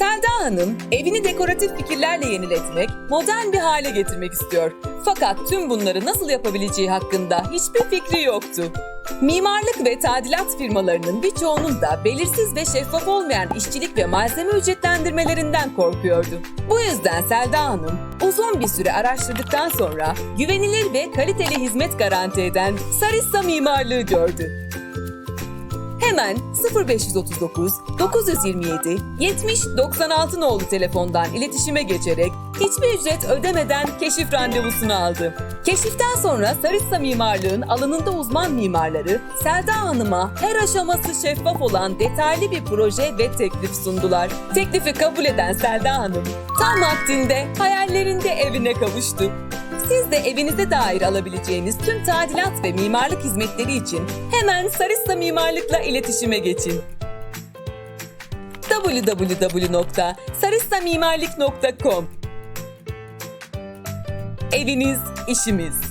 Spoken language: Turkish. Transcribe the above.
Selda Hanım evini dekoratif fikirlerle yeniletmek, modern bir hale getirmek istiyor. Fakat tüm bunları nasıl yapabileceği hakkında hiçbir fikri yoktu. Mimarlık ve tadilat firmalarının birçoğunun da belirsiz ve şeffaf olmayan işçilik ve malzeme ücretlendirmelerinden korkuyordu. Bu yüzden Selda Hanım uzun bir süre araştırdıktan sonra güvenilir ve kaliteli hizmet garanti eden Sarissa Mimarlığı gördü. Hemen 0539 927 70 96 nolu telefondan iletişime geçerek hiçbir ücret ödemeden keşif randevusunu aldı. Keşiften sonra Sarıssa Mimarlığın alanında uzman mimarları Selda Hanım'a her aşaması şeffaf olan detaylı bir proje ve teklif sundular. Teklifi kabul eden Selda Hanım tam vaktinde hayallerinde evine kavuştu. Siz de evinize dair alabileceğiniz tüm tadilat ve mimarlık hizmetleri için hemen Sarissa Mimarlık'la iletişime geçin. www.sarissamimarlik.com Eviniz, işimiz.